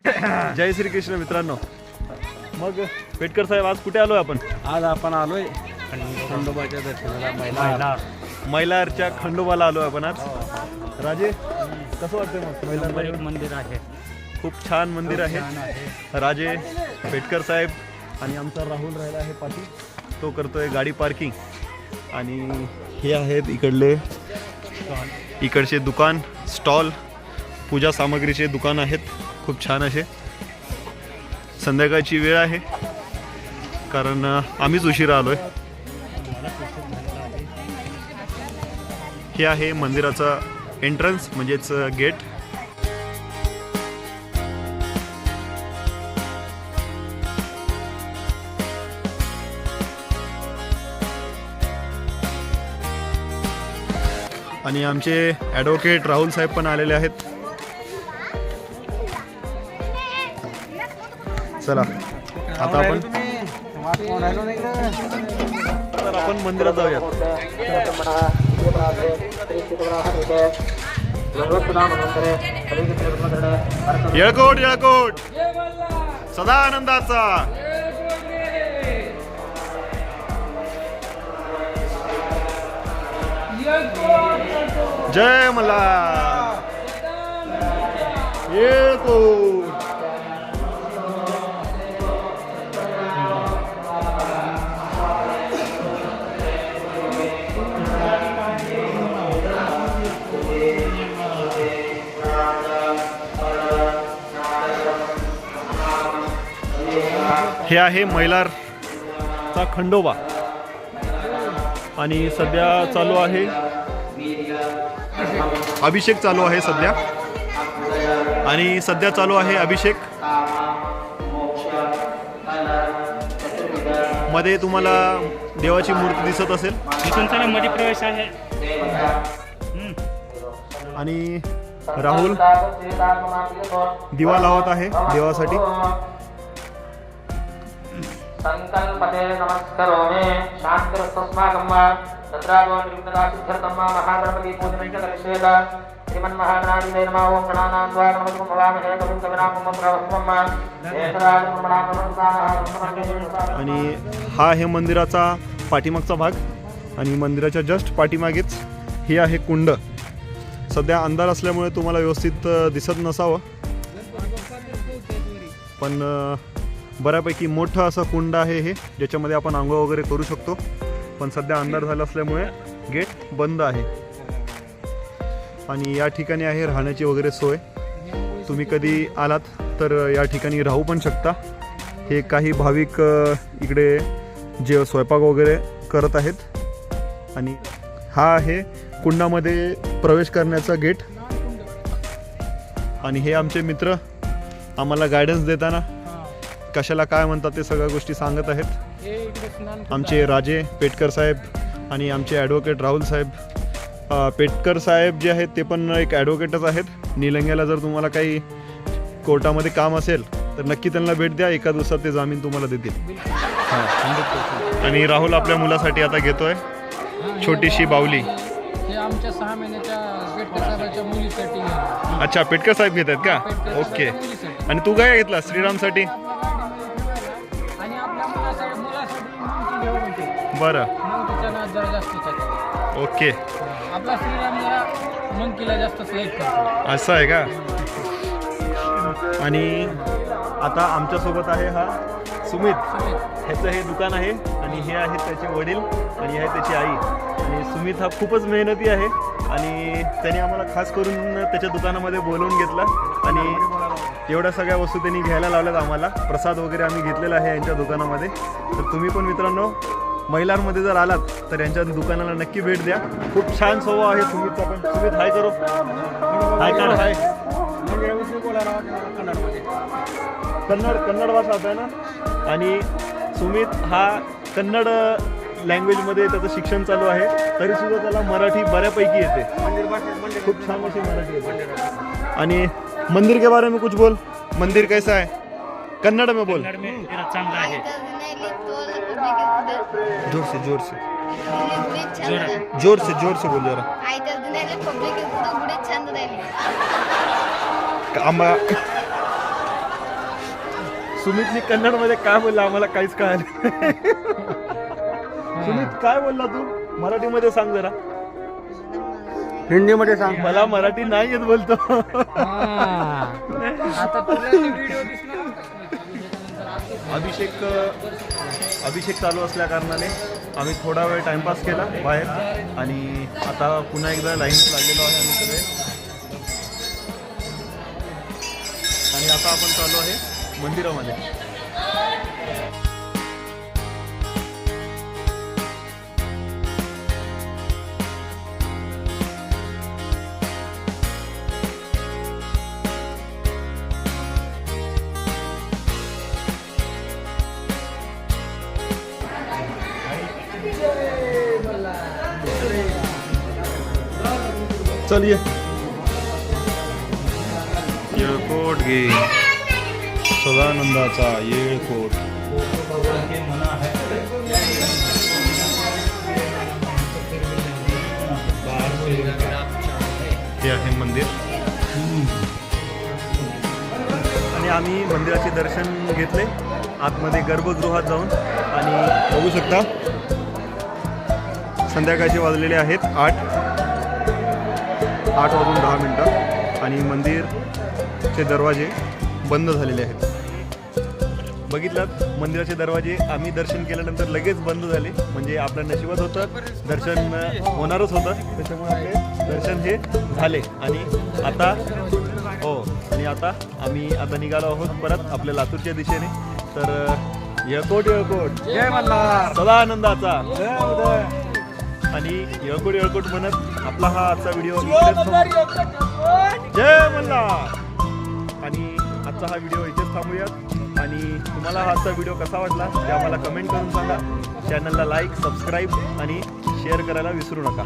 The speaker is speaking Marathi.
जय श्री कृष्ण मित्रांनो. मग पेटकर साहेब आज कुठे आलोय आपण? आज आपण आलोय खंडोबाच्या दर्शनाला महिला मैलारच्या खंडोबाला आलोय आपण आज. राजे कसं वाटतंय मग मैलार मंदिर आहे. खूप छान मंदिर आहे. राजे पेटकर साहेब आणि आमचा राहुल राहिला आहे पाठी. तो करतोय गाडी पार्किंग. आणि हे आहेत इकडले इकडचे दुकान स्टॉल पूजा सामग्रीचे दुकान आहेत. खूप छान असे. संध्याकाळची वेळ आहे. कारण आम्हीच उशिरा आलोय. हे आहे मंदिराचा एंट्रन्स म्हणजेच गेट आणि आमचे ॲडव्होकेट राहुल साहेब पण आलेले आहेत. चला. आता आपण तर आपण मंदिरात जाऊया येळकोट येळकोट. सदा आनंदाचा जय मला येळकोट. हे आहे मैलारचा खंडोबा. आणि सध्या चालू आहे. अभिषेक चालू आहे सध्या. आणि सध्या चालू आहे अभिषेक. मध्ये तुम्हाला देवाची मूर्ती दिसत असेल. मध्ये प्रवेश आहे. आणि राहुल दिवा लावत आहे देवासाठी. सङ्कल्पते नमस्करोमि। शान्तिरस्तस्माकं वा निर्विघ्नदासिद्धर्थं वा महागणपतिपूजनञ्च दर्शेत श्रीमन्महागणाधिपते नमः ॐ गणानां द्वा गणपतिं भवामहे कविं कविनां प्रभवम् एतराजं प्रणामः आणि हा आहे मंदिराचा पाठीमागचा भाग आणि मंदिराच्या जस्ट पाठीमागेच हे आहे कुंड. सध्या अंधार असल्यामुळे तुम्हाला व्यवस्थित दिसत नसावं. पण बऱ्यापैकी मोठं असं कुंड आहे हे ज्याच्यामध्ये आपण आंघोळ वगैरे करू शकतो. पण सध्या अंधार झाला असल्यामुळे गेट बंद आहे. आणि या ठिकाणी आहे राहण्याची वगैरे सोय. तुम्ही कधी आलात तर या ठिकाणी राहू पण शकता. हे काही भाविक इकडे जे स्वयंपाक वगैरे करत आहेत. आणि हा आहे कुंडामध्ये प्रवेश करण्याचा गेट. आणि हे आमचे मित्र आम्हाला गायडन्स देताना कशाला काय म्हणतात ते सगळ्या गोष्टी सांगत आहेत. आमचे राजे पेटकर साहेब आणि आमचे ॲडव्होकेट राहुल साहेब. पेटकर साहेब जे आहेत ते पण एक ॲडव्होकेटच आहेत. निलंग्याला जर तुम्हाला काही कोर्टामध्ये काम असेल तर नक्की त्यांना भेट द्या. एका दिवसात ते जामीन तुम्हाला देतील. हां. आणि राहुल आपल्या मुलासाठी आता घेतोय. छोटीशी बावली. हे आमच्या सहा महिन्याच्या पेटकर साहेबाच्या मुलीसाठी आहे. अच्छा पेटकर साहेब घेत आहेत का? ओके. आणि तू काय घेतला? श्रीरामसाठी? आणि आपल्या मुलासाठी मुलासाठी मंकी घेऊन होते बरं. मंकीचा नाच जरा जास्तीचा आहे. ओके. आपला श्रीराम जरा मंकीला जास्त सिलेक्ट करतो. असं आहे का? आणि आता आमच्यासोबत आहे हा सुमित. ह्याचं हे दुकान आहे आणि हे आहेत त्याचे वडील आणि हे आहे त्याची आई. आणि सुमित हा खूपच मेहनती आहे आणि त्याने आम्हाला खास करून त्याच्या दुकानामध्ये बोलवून घेतला. आणि एवढ्या सगळ्या वस्तू त्यांनी घ्यायला लावल्यात आम्हाला. प्रसाद वगैरे आम्ही घेतलेला आहे यांच्या दुकानामध्ये. तर तुम्ही पण मित्रांनो महिलांमध्ये जर आलात तर यांच्या दुकानाला नक्की भेट द्या. खूप छान स्वभाव आहे. सुमितचा पण सुमित हाय करो. हाय कर हाय. कन्नड कन्नड भाषा आहे ना? आणि सुमित हा कन्नड लँग्वेजमध्ये त्याचं शिक्षण चालू आहे. तरी सुद्धा त्याला मराठी बऱ्यापैकी येते. खूप छान अशी मराठी येते. आणि मंदिर के बारे में कुछ बोल। मंदिर कैसा है? कन्नड़ में बोल। जोर से जोर से। जोर से जोर से बोल जरा। आम्हा सुमितनी कन्नडमध्ये काय बोलला आम्हाला काहीच कळालं सुमित काय बोलला तू? मराठीमध्ये सांग जरा. हिंदीमध्ये सांग. मला मराठी नाही येत बोलतो. आता तुला व्हिडिओ दिसणार अभिषेक अभिषेक चालू असल्या कारणाने आम्ही थोडा वेळ टाइमपास केला बाहेर. आणि आता पुन्हा एकदा लाईन लागलेलो आहे आम्ही सगळे. आणि आता आपण चालू आहे मंदिरामध्ये. चलिए। येळकोट घे सदानंदाचा येळकोट हे आहे मंदिर? आणि आम्ही मंदिराचे दर्शन घेतले. आतमध्ये गर्भगृहात जाऊन आणि बघू शकता संध्याकाळचे वाजलेले आहेत आठ. आठ वाजून दहा मिनटं आणि मंदिरचे दरवाजे बंद झालेले आहेत. बघितलं मंदिराचे दरवाजे आम्ही दर्शन केल्यानंतर लगेच बंद झाले. म्हणजे आपल्या नशिबात होतं दर्शन होणारच होतं. त्याच्यामुळे आपले दर्शन हे झाले. आणि आता हो आणि आता आम्ही आता निघालो आहोत परत आपल्या लातूरच्या दिशेने. तर येळकोट येळकोट. जय मल्हार. सदा आनंदाचा आणि येळकोट येळकोट म्हणत आपला हा आजचा व्हिडिओ जय मल्हार. आणि आजचा हा व्हिडिओ इथेच थांबूयात. आणि तुम्हाला हा आजचा व्हिडिओ कसा वाटला ते आम्हाला कमेंट करून सांगा. चॅनलला लाईक सबस्क्राईब आणि शेअर करायला विसरू नका.